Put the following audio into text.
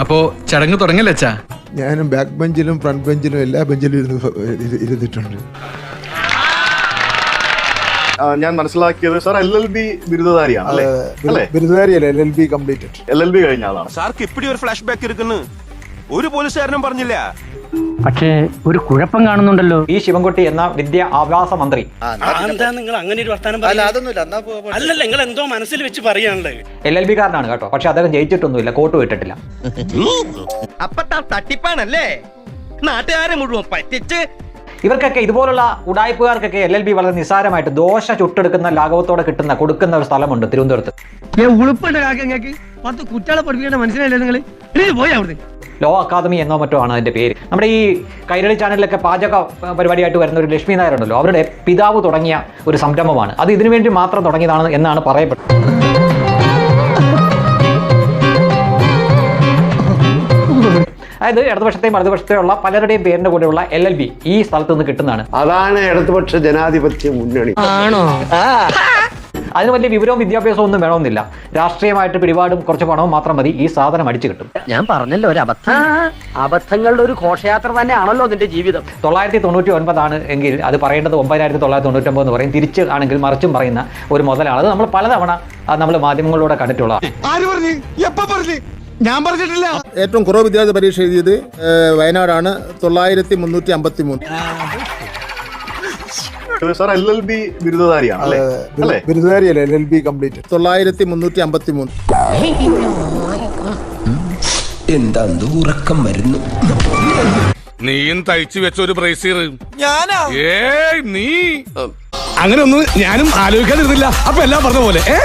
അപ്പോ ചടങ്ങ് തുടങ്ങല്ലേ അച്ഛാ? ഞാനും ബാക്ക് ബെഞ്ചിലും ഫ്രണ്ട് ബെഞ്ചിലും എല്ലാ ബെഞ്ചിലും ഇരുന്ന് ഇരു- ഇരുന്നിട്ടുണ്ട്. ആ, ഞാൻ മനസ്സിലാക്കിയത് സാർ എൽ എൽ ബി ബിരുദധാരിയാണ് അല്ലേ? അല്ലേ? ബിരുദധാരിയല്ല L L B completed L L B കഴിഞ്ഞ ആളാണ്. സാർക്ക് ഇപ്പിടി ഒരു ഫ്ലാഷ് ബാക്ക് ഇരിക്കുന്നു. ഒരു പോലീസുകാരനും പറഞ്ഞില്ല. പക്ഷേ ഒരു കുഴപ്പം കാണുന്നുണ്ടല്ലോ. ഈ ശിവൻകുട്ടി എന്ന വിദ്യ ആവാസ മന്ത്രി. എന്താ നിങ്ങൾ അങ്ങനെ ഒരു വർത്താനം അല്ല അതൊന്നുമില്ല അല്ലല്ല നിങ്ങൾ എന്തോ മനസ്സിൽ വെച്ച് പറയാനുള്ളത്. എൽ എൽ ബി കാരനാണ് കേട്ടോ. പക്ഷെ അദ്ദേഹം ജയിച്ചിട്ടൊന്നുമില്ല കോട്ട് വിട്ടിട്ടില്ല. അപ്പൊ തട്ടിപ്പാണല്ലേ? നാട്ടുകാരെ മുഴുവൻ പറ്റിച്ച് ഇവർക്കൊക്കെ ഇതുപോലുള്ള ഉടായ്പുകാർക്കൊക്കെ എൽ എൽ ബി വളരെ നിസ്സാരമായിട്ട് ദോശ ചുട്ടെടുക്കുന്ന ലാഘവത്തോടെ കിട്ടുന്ന കൊടുക്കുന്ന ഒരു സ്ഥലമുണ്ട് തിരുവനന്തപുരത്ത്. ഉളുപ്പുണ്ട് കാക്കങ്ങൾക്ക് പത്ത് കുട്ടികളെ പഠിപ്പിക്കേണ്ട മനസ്സിലായില്ലേ നിങ്ങൾ പോയി അവിടുന്ന്. ലോ അക്കാദമി എന്നോ മറ്റോ ആണ് അതിന്റെ പേര്. നമ്മുടെ ഈ കൈരളി ചാനലിലൊക്കെ പാചക പരിപാടിയായിട്ട് വരുന്ന ഒരു ലക്ഷ്മി നായർ ഉണ്ടല്ലോ അവരുടെ പിതാവ് തുടങ്ങിയ ഒരു സംരംഭമാണ്. അത് ഇതിനു വേണ്ടി മാത്രം തുടങ്ങിയതാണ് എന്നാണ് പറയപ്പെടുന്നത്. അതായത് ഇടതുപക്ഷത്തെയും വലതുപക്ഷത്തെയുള്ള പലരുടെയും പേരിന്റെ കൂടെയുള്ള എൽ എൽ ബി ഈ സ്ഥലത്ത് നിന്ന് കിട്ടുന്നതാണ്. അതാണ് ഇടതുപക്ഷ ജനാധിപത്യ മുന്നണി. അതിന് വലിയ വിവരവും വിദ്യാഭ്യാസവും ഒന്നും വേണമെന്നില്ല. രാഷ്ട്രീയമായിട്ട് പിടിപാടും കുറച്ച് പണവും മാത്രം മതി. ഈ സാധനം അടിച്ചു കിട്ടും. ഞാൻ പറഞ്ഞല്ലോ ഒരു അബദ്ധം. അബദ്ധങ്ങളുടെ ഒരു ഘോഷയാത്ര തന്നെയാണല്ലോ നിന്റെ ജീവിതം. തൊള്ളായിരത്തി തൊണ്ണൂറ്റി ഒൻപതാണ് എങ്കിൽ അത് പറയേണ്ടത് ഒമ്പതിനായിരത്തി തൊള്ളായിരത്തി തൊണ്ണൂറ്റൊമ്പത് എന്ന് പറയും. തിരിച്ച് ആണെങ്കിൽ മറിച്ചും പറയുന്ന ഒരു മുതലാണ്. അത് നമ്മൾ പലതവണ നമ്മൾ മാധ്യമങ്ങളിലൂടെ കണ്ടിട്ടുള്ള ആര് പറഞ്ഞു? എപ്പ പറഞ്ഞു? ഞാൻ പറഞ്ഞിട്ടില്ല. ഏറ്റവും കുറവ് വിദ്യാർത്ഥി പരീക്ഷ എഴുതിയത് വയനാടാണ് തൊള്ളായിരത്തി മുന്നൂറ്റി അമ്പത്തി മൂന്ന് സാർ എൽ എൽ ബി ബിരുദധാരിയാണ് അല്ലേ? അല്ലേ? ബിരുദധാരിയല്ല എൽ എൽ ബി കംപ്ലീറ്റ് തൊള്ളായിരത്തി മുന്നൂറ്റി അമ്പത്തി മൂന്ന് എന്താ ഉറക്കം വരുന്നു? നീയും തയ്ച്ചു വെച്ച ഒരു ബ്രേസീർ ഞാനാ? ഏ നീ. അങ്ങനെ ഒന്നും ഞാനും ആലോചിക്കാതിരുന്നില്ല. അപ്പൊ എല്ലാം പറഞ്ഞ പോലെ ഏ?